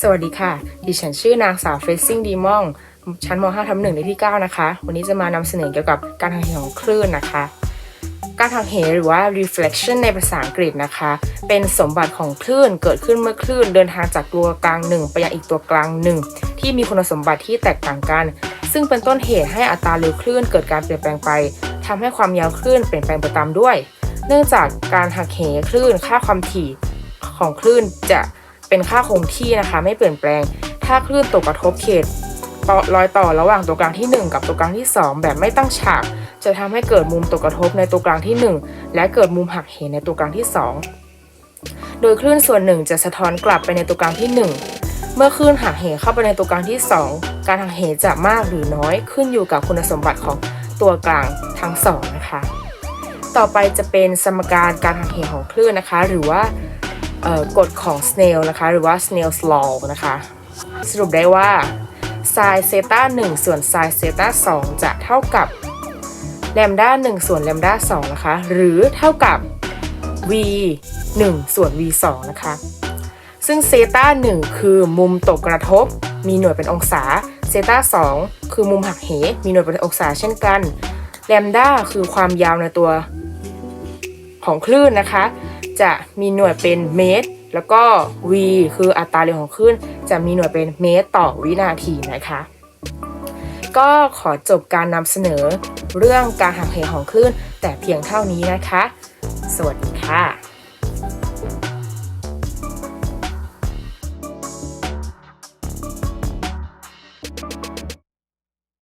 สวัสดีค่ะ ดิฉันชื่อนางสาวเฟซซิ่งดีมอง ชั้นม .5 ทับหนึ่งในที่ 9 นะคะ วันนี้จะมานำเสนอเกี่ยวกับการทางเหของคลื่นนะคะ การทางเหหรือว่า reflection ในภาษาอังกฤษนะคะ เป็นสมบัติของคลื่น เกิดขึ้นเมื่อคลื่นเดินทางจากตัวกลางหนึ่งไปยังอีกตัวกลางหนึ่งที่มีคุณสมบัติที่แตกต่างกัน ซึ่งเป็นต้นเหตุให้อัตราเร็วคลื่นเกิดการเปลี่ยนแปลงไปทำให้ความยาวคลื่นเปลี่ยนแปลงไปตามด้วย เนื่องจากการหักเหคลื่นค่าความถี่ของคลื่นจะ เป็นค่าคงที่นะคะ ไม่เปลี่ยนแปลง ถ้าคลื่นตกกระทบเขตต่อรอยต่อระหว่างตัวกลางที่ 1 กับตัวกลางที่ 2 แบบไม่ตั้งฉาก จะทำให้เกิดมุมตกกระทบในตัวกลางที่ 1 และเกิดมุมหักเหในตัวกลางที่ 2 โดยคลื่นส่วนหนึ่งจะสะท้อนกลับไปในตัวกลางที่ 1 เมื่อคลื่นหักเหเข้าไปในตัวกลางที่ 2 การหักเหจะมากหรือน้อยขึ้นอยู่กับคุณสมบัติของตัวกลางทั้งสองนะคะ ต่อไปจะเป็นสมการการหักเหของคลื่นนะคะ หรือว่า กฎของ Snell นะคะ หรือว่า Snell's law นะคะ สรุปได้ว่า sin เซตา1ส่วน sin เซตา2จะเท่ากับแลมด้า1ส่วนแลมด้า2นะคะ หรือเท่ากับ v 1ส่วน v 2นะคะ ซึ่งเซตา1คือมุมตกกระทบ มีหน่วยเป็นองศา เซตา2คือมุมหักเห มีหน่วยเป็นองศาเช่นกัน แลมด้าคือความยาวในตัว ของคลื่นนะคะ จะมีหน่วยเป็นเมตร แล้วก็ v คืออัตราเร็วของคลื่น จะมีหน่วยเป็นเมตรต่อวินาทีนะคะ ก็ขอจบการนำเสนอเรื่องการหักเหของคลื่น แต่เพียงเท่านี้นะคะ สวัสดีค่ะ